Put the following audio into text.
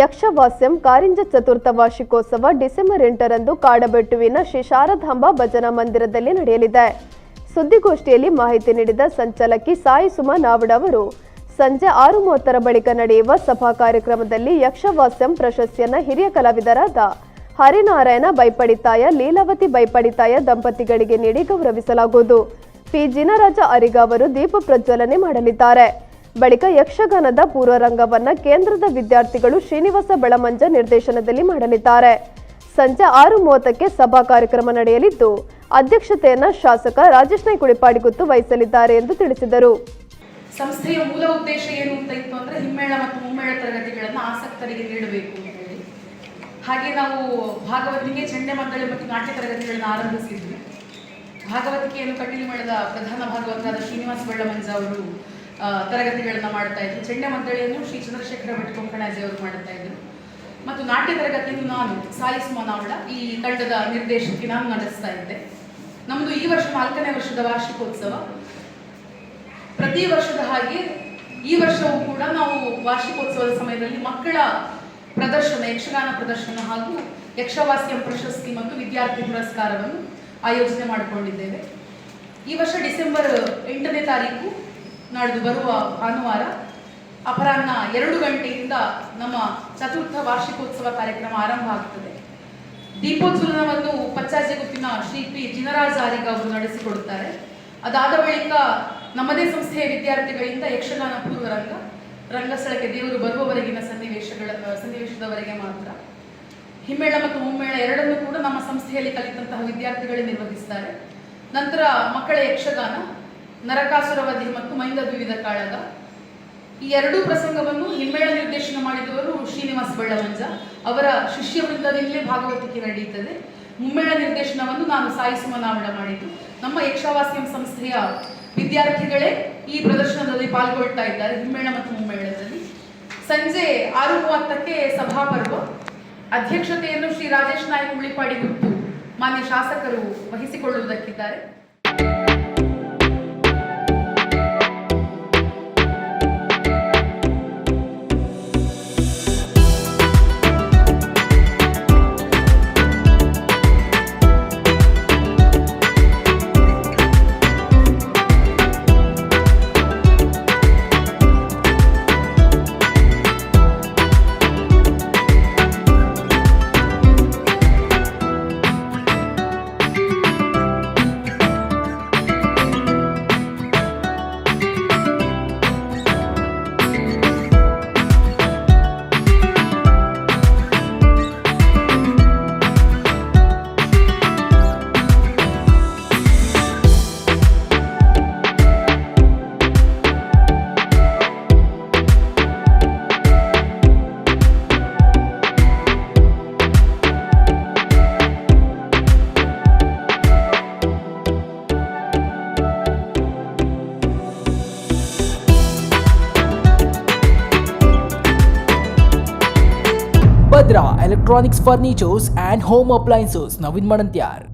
ಯಕ್ಷವಾಸ್ಯಂ ಕಾರಿಂಜ ಚತುರ್ಥ ವಾರ್ಷಿಕೋತ್ಸವ ಡಿಸೆಂಬರ್ ಎಂಟರಂದು ಕಾಡಬೆಟ್ಟುವಿನ ಶ್ರೀ ಶಾರದಾಂಬಾ ಭಜನಾ ಮಂದಿರದಲ್ಲಿ ನಡೆಯಲಿದೆ. ಸುದ್ದಿಗೋಷ್ಠಿಯಲ್ಲಿ ಮಾಹಿತಿ ನೀಡಿದ ಸಂಚಾಲಕಿ ಸಾಯಿ ಸುಮಾ ನಾವಡ್ ಅವರು, ಸಂಜೆ ಆರು ಮೂವತ್ತರ ಬಳಿಕ ನಡೆಯುವ ಸಭಾ ಕಾರ್ಯಕ್ರಮದಲ್ಲಿ ಯಕ್ಷವಾಸ್ಯಂ ಪ್ರಶಸ್ತಿಯನ್ನು ಹಿರಿಯ ಕಲಾವಿದರಾದ ಹರಿನಾರಾಯಣ ಬೈಪಡಿತಾಯ, ಲೀಲಾವತಿ ಬೈಪಡಿತಾಯ ದಂಪತಿಗಳಿಗೆ ನೀಡಿ ಗೌರವಿಸಲಾಗುವುದು. ಪಿ. ಜಿನರಾಜ ಅರಿಗ ಅವರು ದೀಪ ಪ್ರಜ್ವಲನೆ ಮಾಡಲಿದ್ದಾರೆ. ಬಳಿಕ ಯಕ್ಷಗಾನದ ಪೂರ್ವರಂಗವನ್ನು ಕೇಂದ್ರದ ವಿದ್ಯಾರ್ಥಿಗಳು ಶ್ರೀನಿವಾಸ ಬೆಳಮಂಜ ನಿರ್ದೇಶನದಲ್ಲಿ ಮಾಡಲಿದ್ದಾರೆ. ಸಂಜೆ ಆರು ಮೂವತ್ತಕ್ಕೆ ಸಭಾ ಕಾರ್ಯಕ್ರಮ ನಡೆಯಲಿದ್ದು, ಅಧ್ಯಕ್ಷತೆಯನ್ನು ಶಾಸಕ ರಾಜೇಶ್ ಕುಳಿಪಾಡಿಗುತ್ತು ವಹಿಸಲಿದ್ದಾರೆ ಎಂದು ತಿಳಿಸಿದರು. ಸಂಸ್ಥೆಯ ಮೂಲ ಉದ್ದೇಶ ಏನು ಅಂತ ಇತ್ತು ಅಂದ್ರೆ ಹಿಮ್ಮೇಳ ಮತ್ತು ಮುಮ್ಮೇಳ ತರಗತಿಗಳನ್ನು ಆಸಕ್ತರಿಗೆ ನೀಡಬೇಕು ಅಂತ ಹೇಳಿ. ಹಾಗೆ ನಾವು ಭಾಗವತಿಗೆ ಚಂಡೆ ಮಂಡಳಿ ಮತ್ತು ನಾಟ್ಯ ತರಗತಿಗಳನ್ನು ಆರಂಭಿಸಿದ್ವಿ. ಭಾಗವತಿಕೆಯನ್ನು ಕಟೀಲು ಮೇಳದ ಪ್ರಧಾನ ಭಾಗವತರಾದ ಶ್ರೀನಿವಾಸ ಬೆಳ್ಳಮಂಜ ಅವರು ತರಗತಿಗಳನ್ನ ಮಾಡ್ತಾ ಇದ್ರು. ಚೆಂಡೆ ಮದ್ದಳೆಯನ್ನು ಶ್ರೀ ಚಂದ್ರಶೇಖರ ಭಟ್ ಕೊಂಕಣಾಜಿ ಅವರು ಮಾಡ್ತಾ ಇದ್ರು. ಮತ್ತು ನಾಟ್ಯ ತರಗತಿಯನ್ನು ನಾನು ಸಾಯಿಸುವ ನಾವಳ ಈ ತಂಡದ ನಿರ್ದೇಶಕ್ಕೆ ನಾನು ನಡೆಸ್ತಾ ಇದ್ದೆ. ನಮ್ಮದು ಈ ವರ್ಷ ನಾಲ್ಕನೇ ವರ್ಷದ ವಾರ್ಷಿಕೋತ್ಸವ. ಪ್ರತಿ ವರ್ಷದ ಹಾಗೆ ಈ ವರ್ಷವೂ ಕೂಡ ನಾವು ವಾರ್ಷಿಕೋತ್ಸವದ ಸಮಯದಲ್ಲಿ ಮಕ್ಕಳ ಪ್ರದರ್ಶನ, ಯಕ್ಷಗಾನ ಪ್ರದರ್ಶನ ಹಾಗೂ ಯಕ್ಷವಾಸ್ಯಂ ಪ್ರಶಸ್ತಿ ಮತ್ತು ವಿದ್ಯಾರ್ಥಿ ಪುರಸ್ಕಾರವನ್ನು ಆಯೋಜನೆ ಮಾಡಿಕೊಂಡಿದ್ದೇವೆ. ಈ ವರ್ಷ ಡಿಸೆಂಬರ್ ಎಂಟನೇ ತಾರೀಕು ನಾಡ್ದು ಬರುವ ಭಾನುವಾರ ಅಪರಾಹ್ನ ಎರಡು ಗಂಟೆಯಿಂದ ನಮ್ಮ ಚತುರ್ಥ ವಾರ್ಷಿಕೋತ್ಸವ ಕಾರ್ಯಕ್ರಮ ಆರಂಭ ಆಗುತ್ತದೆ. ಪಚ್ಚಾಜಿ ಗುತ್ತಿನ ಶ್ರೀ ಪಿ ಜಿನರಾಜ್ ಆರಿಗ ಅವರು ನಡೆಸಿಕೊಡುತ್ತಾರೆ. ಅದಾದ ಬಳಿಕ ನಮ್ಮದೇ ಸಂಸ್ಥೆಯ ವಿದ್ಯಾರ್ಥಿಗಳಿಂದ ಯಕ್ಷಗಾನ ಪೂರ್ವ ರಂಗ ರಂಗಸ್ಥಳಕ್ಕೆ ದೇವರು ಬರುವವರೆಗಿನ ಸನ್ನಿವೇಶಗಳ ಸನ್ನಿವೇಶದವರೆಗೆ ಮಾತ್ರ. ಹಿಮ್ಮೇಳ ಮತ್ತು ಮುಮ್ಮೇಳ ಎರಡನ್ನೂ ಕೂಡ ನಮ್ಮ ಸಂಸ್ಥೆಯಲ್ಲಿ ಕಲಿತಂತಹ ವಿದ್ಯಾರ್ಥಿಗಳೇ ನಿರ್ವಹಿಸ್ತಾರೆ. ನಂತರ ಮಕ್ಕಳ ಯಕ್ಷಗಾನ ನರಕಾಸುರವಧಿ ಮತ್ತು ಮೈಂದ ದ್ವಿವಿಧ ಕಾಳಗ. ಈ ಎರಡೂ ಪ್ರಸಂಗವನ್ನು ಹಿಮ್ಮೇಳ ನಿರ್ದೇಶನ ಮಾಡಿದವರು ಶ್ರೀನಿವಾಸ ಬಳ್ಳಮಂಜ. ಅವರ ಶಿಷ್ಯ ವೃಂದದಿಂದಲೇ ಭಾಗವತಿಕೆ ನಡೆಯುತ್ತದೆ. ಮುಮ್ಮೇಳ ನಿರ್ದೇಶನವನ್ನು ನಾನು ಸಾಯಿ ಸುಮನಾವಳ ಮಾಡಿದ್ದು. ನಮ್ಮ ಯಕ್ಷವಾಸ್ಯಂ ಸಂಸ್ಥೆಯ ವಿದ್ಯಾರ್ಥಿಗಳೇ ಈ ಪ್ರದರ್ಶನದಲ್ಲಿ ಪಾಲ್ಗೊಳ್ತಾ ಇದ್ದಾರೆ ಹಿಮ್ಮೇಳ ಮತ್ತು ಮುಮ್ಮೇಳದಲ್ಲಿ. ಸಂಜೆ ಆರು ಮೂವತ್ತಕ್ಕೆ ಸಭಾಪರ್ವ. ಅಧ್ಯಕ್ಷತೆಯನ್ನು ಶ್ರೀ ರಾಜೇಶ್ ನಾಯಕ್ ಉಳಿಪಾಡಿ ಗುಟ್ಟು ಮಾನ್ಯ ಶಾಸಕರು ವಹಿಸಿಕೊಳ್ಳುವುದಕ್ಕಿದ್ದಾರೆ. Electronics Furnitures and Home Appliances Navin Manantyar.